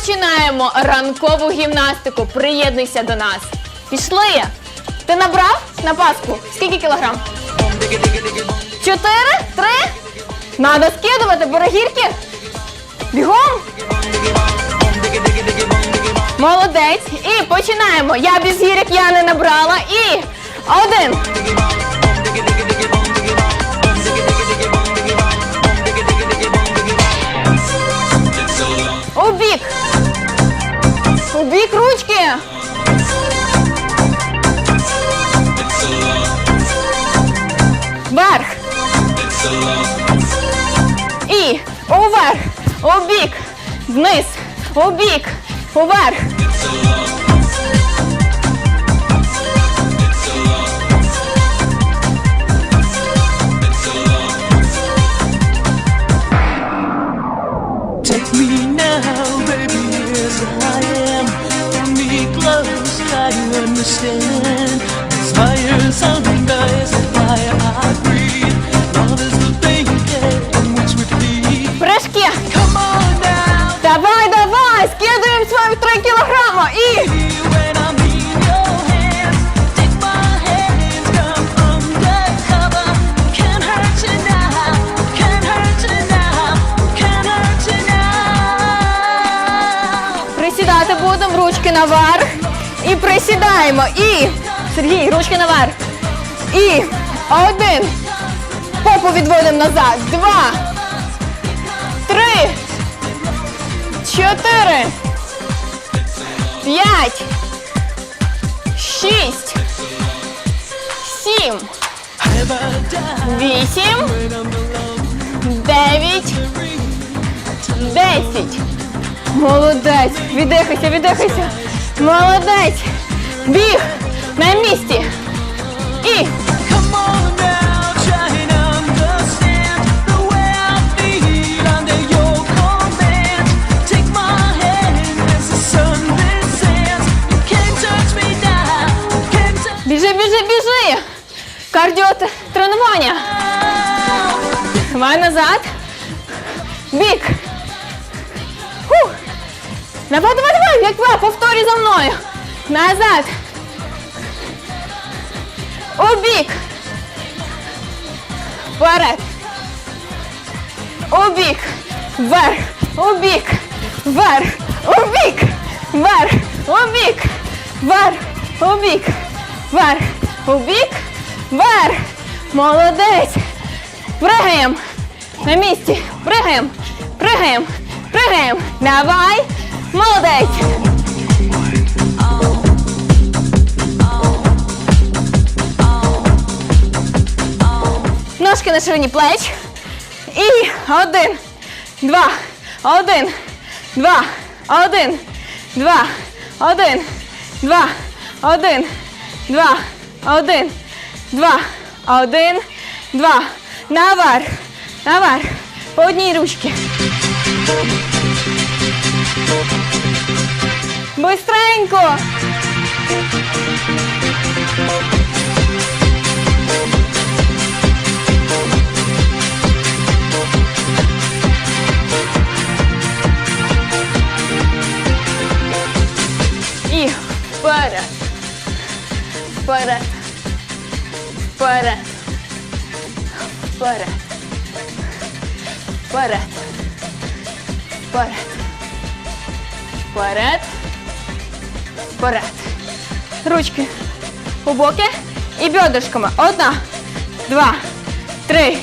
починаємо ранкову гімнастику. Приєднуйся до нас. Пішли. Ти набрав на паску? Скільки кілограм? Чотири? Три? Надо скидувати, берегірки. Бігом. Молодець. І починаємо. Я без гірок я не набрала. І один. У бік. У бік ручки. Вверх. І уверх. У бік. Вниз. У бік. Уверх. Now, can't hurt you now. присідати будемо. Ручки наверх. І присідаємо. І Сергій, ручки наверх. І один. Попу відводимо назад. Два. Три. Чотири. П'ять. Шість. Сім. Вісім. Дев'ять. Десять. Молодець. Віддихайся, віддихайся. Молодець. Біг на місці. І біжи, біжи, біжи. Кардіо тренування. Давай назад. Бік. Фух. Давай, давай, давай. Як ви, повторюй за мною. Назад. У бік. Вперед. У бік. Вверх. У бік. Вверх. У бік. Вверх. У бік. Вверх. У бік. Вверх. У бік. Вверх. Молодець. Пригаємо. На місці. Пригаємо. Пригаємо. Пригаємо. Давай. Молодець. Ножки на ширині плеч. І один, два, один, два, один, два, один, два, один, два, один, два, один, два. Наверх, наверх. По одній ручці. Бистренько. І вперед. Вперед. Вперед. Вперед. Вперед. Вперед. Вперед. Вперед. Ручки у боки і бедрышками. Одна, два, три,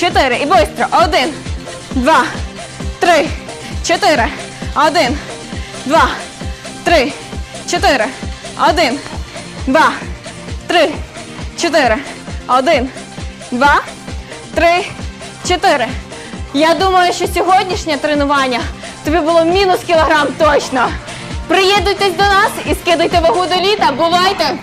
чотири. І швидко. Один, два, три, чотири. Один, два, три, чотири. Один, два, три, чотири. Один, два, три, чотири. Я думаю, що сьогоднішнє тренування тобі було мінус кілограм точно. Приєднуйтесь до нас і скидайте вагу до літа. Бувайте!